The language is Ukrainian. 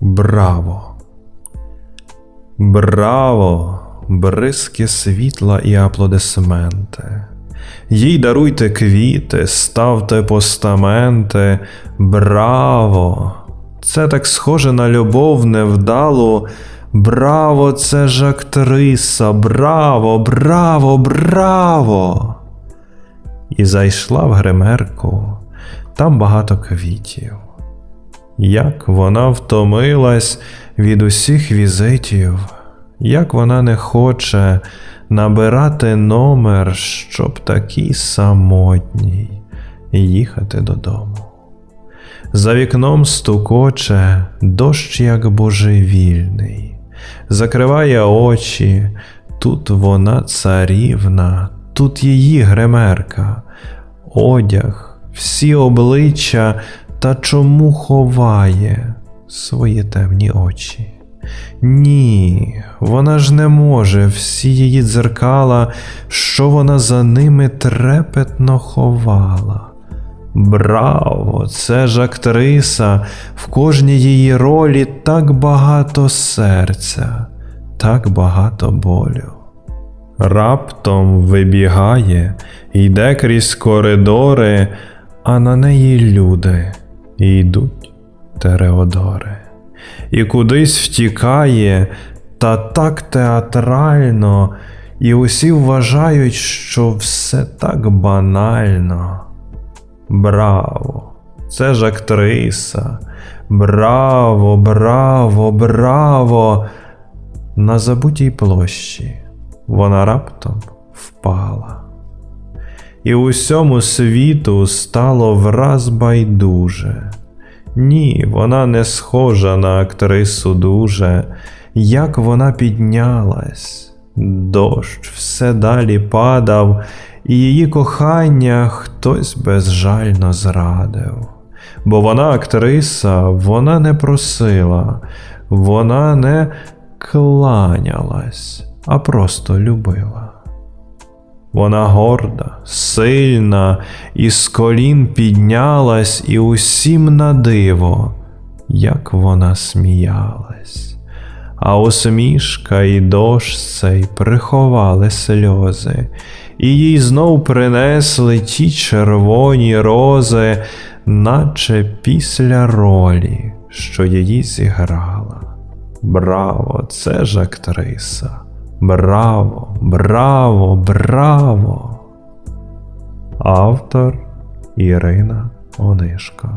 Браво! Браво! Бризки світла і аплодисменти. Їй даруйте квіти, ставте постаменти. Браво! Це так схоже на любов невдалу. Браво, це ж актриса! Браво, браво, браво! І зайшла в гримерку, там багато квітів. Як вона втомилась від усіх візитів, як вона не хоче набирати номер, щоб такій самотній їхати додому. За вікном стукоче дощ як божевільний, закриває очі, тут вона царівна, тут її гримерка, одяг, всі обличчя, та чому ховає свої темні очі? Ні, вона ж не може, всі її дзеркала, що вона за ними трепетно ховала. Браво, це ж актриса, в кожній її ролі так багато серця, так багато болю. Раптом вибігає, йде крізь коридори, а на неї люди і йдуть Тереодори. І кудись втікає, та так театрально, і усі вважають, що все так банально. Браво! Це ж актриса. Браво, браво, браво! На забутій площі вона раптом впала. І усьому світу стало враз байдуже. Ні, вона не схожа на актрису дуже, як вона піднялась. Дощ все далі падав, і її кохання хтось безжально зрадив. Бо вона актриса, вона не просила, вона не кланялась, а просто любила. Вона горда, сильна, і з колін піднялась, і усім на диво, як вона сміялась. А усмішка і дощ цей приховали сльози, і їй знов принесли ті червоні рози, наче після ролі, що її зіграла. Браво, це ж актриса! Браво, браво, браво! Автор Ірина Онишко